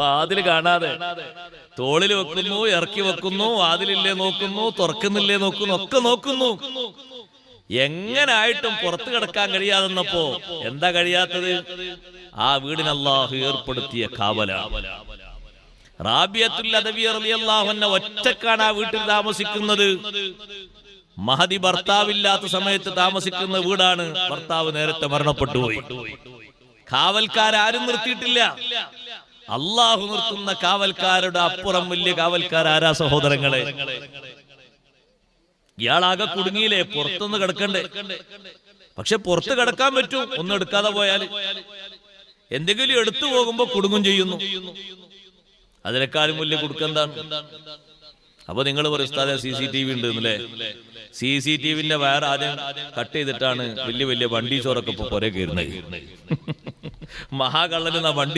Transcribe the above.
വാതിൽ കാണാതെ തോളിൽ വെക്കുന്നു ഇറക്കി വെക്കുന്നു വാതിലില്ലേ നോക്കുന്നു തുറക്കുന്നില്ലേ നോക്കുന്നു ഒക്കെ നോക്കുന്നു. എങ്ങനായിട്ടും പുറത്തു കിടക്കാൻ കഴിയാതെന്നപ്പോ എന്താ കഴിയാത്തത്? ആ വീടിന് അള്ളാഹു ഏർപ്പെടുത്തിയ കാവല റാബിയത്തുൽ അദവി അൻഹ ഒറ്റക്കാണ് ആ വീട്ടിൽ താമസിക്കുന്നത്. മഹദി ഭർത്താവില്ലാത്ത സമയത്ത് താമസിക്കുന്ന വീടാണ്. ഭർത്താവ് നേരത്തെ മരണപ്പെട്ടു പോയി. കാവൽക്കാരും നിർത്തിയിട്ടില്ല. അള്ളാഹു നിർത്തുന്ന കാവൽക്കാരുടെ അപ്പുറം വലിയ കാവൽക്കാരാരാ സഹോദരങ്ങളെ. ഇയാളാകെ കുടുങ്ങിയില്ലേ? പുറത്തൊന്ന് കിടക്കണ്ടേ? പക്ഷെ പുറത്ത് കിടക്കാൻ പറ്റും. ഒന്ന് എടുക്കാതെ പോയാൽ എന്തെങ്കിലും എടുത്തു പോകുമ്പോ കുടുങ്ങും ചെയ്യുന്നു. അതിനേക്കാളും വലിയ കുടുക്കെന്താണ് അപ്പൊ നിങ്ങൾ പറയും ഉസ്താദെ സി സി ടി വി ഉണ്ട് അല്ലേ സി സി ടി വിന്റെ വയർ ആദ്യം കട്ട് ചെയ്തിട്ടാണ് വലിയ വലിയ വണ്ടി ചോറൊക്കെ ഇപ്പൊ പുറകെ കയറുന്നത്. മഹാകള്ളന് വണ്ടി